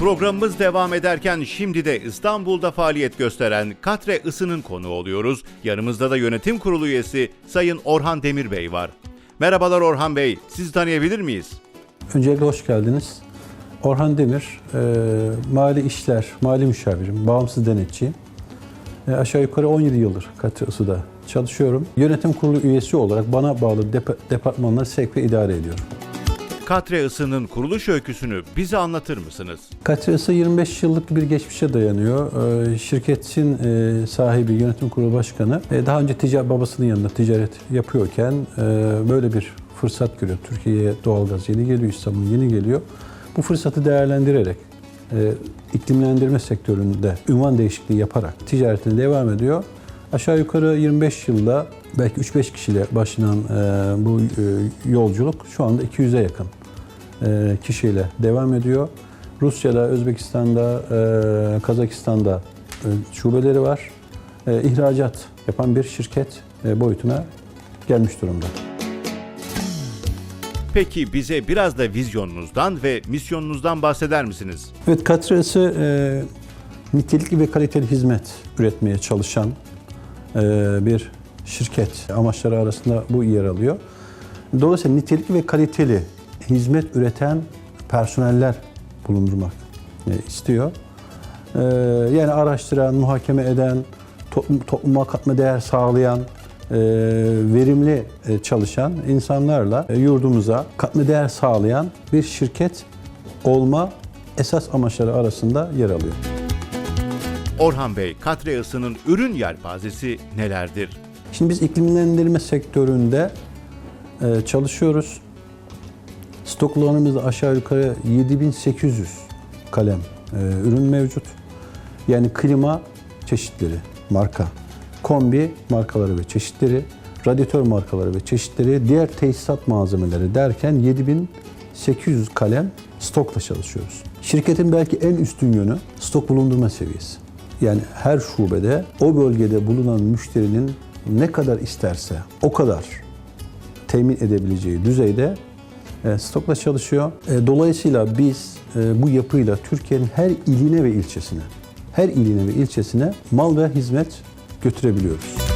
Programımız devam ederken şimdi de İstanbul'da faaliyet gösteren Katre Isı'nın konuğu oluyoruz. Yanımızda da yönetim kurulu üyesi Sayın Orhan Demir Bey var. Merhabalar Orhan Bey, sizi tanıyabilir miyiz? Öncelikle hoş geldiniz. Orhan Demir, e, mali işler, mali müşavirim, bağımsız denetçiyim. E, aşağı yukarı 17 yıldır Katı Isı'da çalışıyorum. Yönetim kurulu üyesi olarak bana bağlı dep- departmanları sevk ve idare ediyorum. Katre Isı'nın kuruluş öyküsünü bize anlatır mısınız? Katı Isı 25 yıllık bir geçmişe dayanıyor. E, şirketin e, sahibi, yönetim kurulu başkanı e, daha önce ticaret babasının yanında ticaret yapıyorken e, böyle bir fırsat görüyor. Türkiye'ye doğalgaz yeni geliyor, İstanbul yeni geliyor. Bu fırsatı değerlendirerek iklimlendirme sektöründe ünvan değişikliği yaparak ticaretine devam ediyor. Aşağı yukarı 25 yılda belki 3-5 kişiyle başlayan e, bu yolculuk şu anda 200'e yakın kişiyle devam ediyor. Rusya'da, Özbekistan'da, e, Kazakistan'da e, şubeleri var. E, ihracat yapan bir şirket e, boyutuna gelmiş durumda. Peki bize biraz da vizyonunuzdan ve misyonunuzdan bahseder misiniz? Evet, Katrası e, nitelikli ve kaliteli hizmet üretmeye çalışan e, bir şirket. Amaçları arasında bu yer alıyor. Dolayısıyla nitelikli ve kaliteli hizmet üreten personeller bulundurmak e, istiyor. E, yani araştıran, muhakeme eden, toplum, topluma katma değer sağlayan, e, verimli çalışan insanlarla yurdumuza katma değer sağlayan bir şirket olma esas amaçları arasında yer alıyor. Orhan Bey, Katre Isı'nın ürün yelpazesi nelerdir? Şimdi biz iklimlendirme sektöründe çalışıyoruz. Stoklarımızda aşağı yukarı 7800 kalem e, ürün mevcut. Yani klima çeşitleri, marka, kombi markaları ve çeşitleri, radyatör markaları ve çeşitleri, diğer tesisat malzemeleri derken 7800 kalem stokla çalışıyoruz. Şirketin belki en üstün yönü stok bulundurma seviyesi. Yani her şubede o bölgede bulunan müşterinin ne kadar isterse o kadar temin edebileceği düzeyde stokla çalışıyor. E, Dolayısıyla biz e, bu yapıyla Türkiye'nin her iline ve ilçesine, her iline ve ilçesine mal ve hizmet götürebiliyoruz.